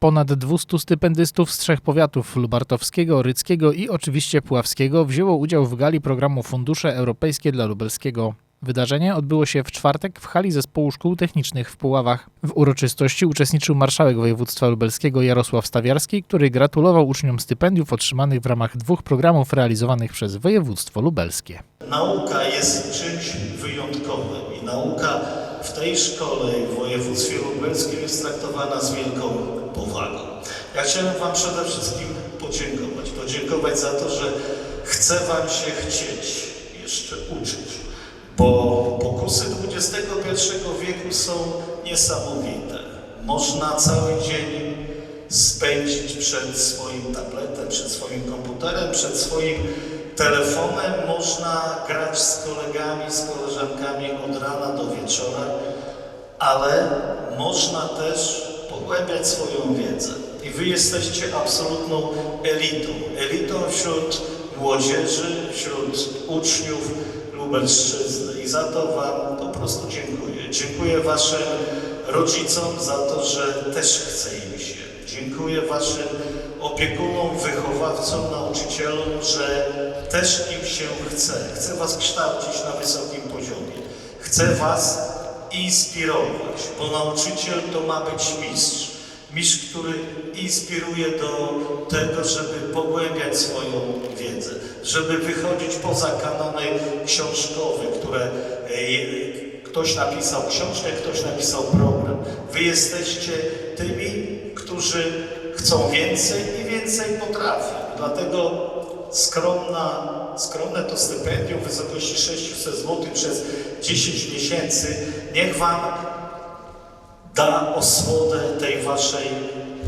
Ponad 200 stypendystów z trzech powiatów lubartowskiego, ryckiego i oczywiście puławskiego wzięło udział w gali programu Fundusze Europejskie dla Lubelskiego. Wydarzenie odbyło się w czwartek w hali Zespołu Szkół Technicznych w Puławach. W uroczystości uczestniczył marszałek województwa lubelskiego Jarosław Stawiarski, który gratulował uczniom stypendiów otrzymanych w ramach dwóch programów realizowanych przez województwo lubelskie. Nauka jest czymś wyjątkowym i nauka w tej szkole w województwie lubelskim jest traktowana z wielką powagą. Ja chciałem Wam przede wszystkim podziękować. Podziękować za to, że chce Wam się chcieć jeszcze uczyć, bo pokusy XXI wieku są niesamowite. Można cały dzień spędzić przed swoim tabletem, przed swoim komputerem, przed swoim telefonem. Można grać z kolegami, z koleżankami od rana do wieczora, ale można też pogłębiać swoją wiedzę. I wy jesteście absolutną elitą. Elitą wśród młodzieży, wśród uczniów Lubelszczyzny. I za to Wam po prostu dziękuję. Dziękuję Waszym rodzicom za to, że też chce im się. Dziękuję Waszym opiekunom, wychowawcom, nauczycielom, że też im się chce. Chcę Was kształcić na wysokim poziomie. Chcę Was inspirować, bo nauczyciel to ma być mistrz. Mistrz, który inspiruje do tego, żeby pogłębiać swoją wiedzę, żeby wychodzić poza kanony książkowe, które e, ktoś napisał książkę, ktoś napisał program. Wy jesteście tymi, którzy chcą więcej i więcej potrafią. Dlatego skromna, skromne to stypendium w wysokości 600 zł przez 10 miesięcy niech Wam da osłodę tej Waszej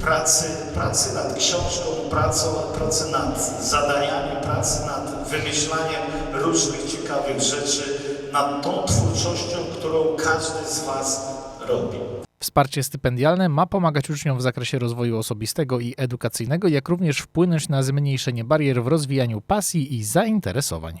pracy, pracy nad książką, pracą, pracy nad zadaniami, pracy nad wymyślaniem różnych ciekawych rzeczy, nad tą twórczością, którą każdy z Was robi. Wsparcie stypendialne ma pomagać uczniom w zakresie rozwoju osobistego i edukacyjnego, jak również wpłynąć na zmniejszenie barier w rozwijaniu pasji i zainteresowań.